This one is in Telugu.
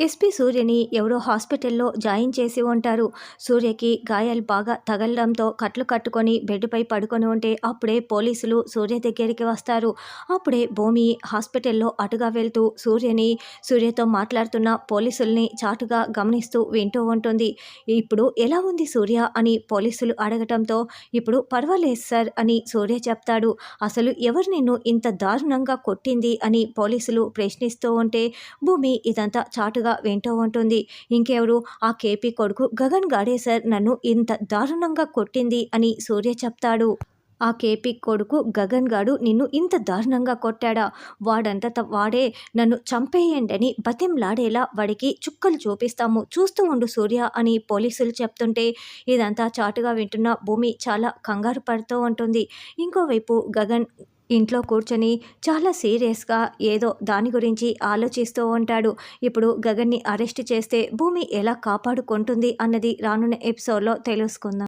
ఎస్పీ సూర్యని ఎవరో హాస్పిటల్లో జాయిన్ చేసి ఉంటారు. సూర్యకి గాయాలు బాగా తగలడంతో కట్లు కట్టుకొని బెడ్పై పడుకొని ఉంటే అప్పుడే పోలీసులు సూర్య దగ్గరికి వస్తారు. అప్పుడే భూమి హాస్పిటల్లో అటుగా వెళ్తూ సూర్యని సూర్యతో మాట్లాడుతున్న పోలీసుల్ని చాటుగా గమనిస్తూ వింటూ ఉంటుంది. ఇప్పుడు ఎలా ఉంది సూర్య అని పోలీసులు అడగటంతో ఇప్పుడు పర్వాలేదు సార్ అని సూర్య చెప్తాడు. అసలు ఎవరు నిన్ను ఇంత దారుణంగా కొట్టింది అని పోలీసులు ప్రశ్నిస్తూ ఉంటే భూమి ఇదంతా చాటుగా వింటూ ఉంటుంది. ఇంకెవరు? ఆ కేపీ కొడుకు గగన్ గాడే సార్ నన్ను ఇంత దారుణంగా కొట్టింది అని సూర్య చెప్తాడు. ఆ కేపీ కొడుకు గగన్ గాడు నిన్ను ఇంత దారుణంగా కొట్టాడా? వాడంతట వాడే నన్ను చంపేయండి అని బతింలాడేలా వాడికి చుక్కలు చూపిస్తాము. చూస్తూ ఉండు సూర్య అని పోలీసులు చెప్తుంటే ఇదంతా చాటుగా వింటున్న భూమి చాలా కంగారు పడుతూ ఉంటుంది. ఇంకోవైపు గగన్ ఇంట్లో కూర్చొని చాలా సీరియస్గా ఏదో దాని గురించి ఆలోచిస్తూ ఉంటాడు. ఇప్పుడు గగన్ని అరెస్ట్ చేస్తే భూమి ఎలా కాపాడుకుంటుంది అన్నది రానున్న ఎపిసోడ్లో తెలుసుకుందాం.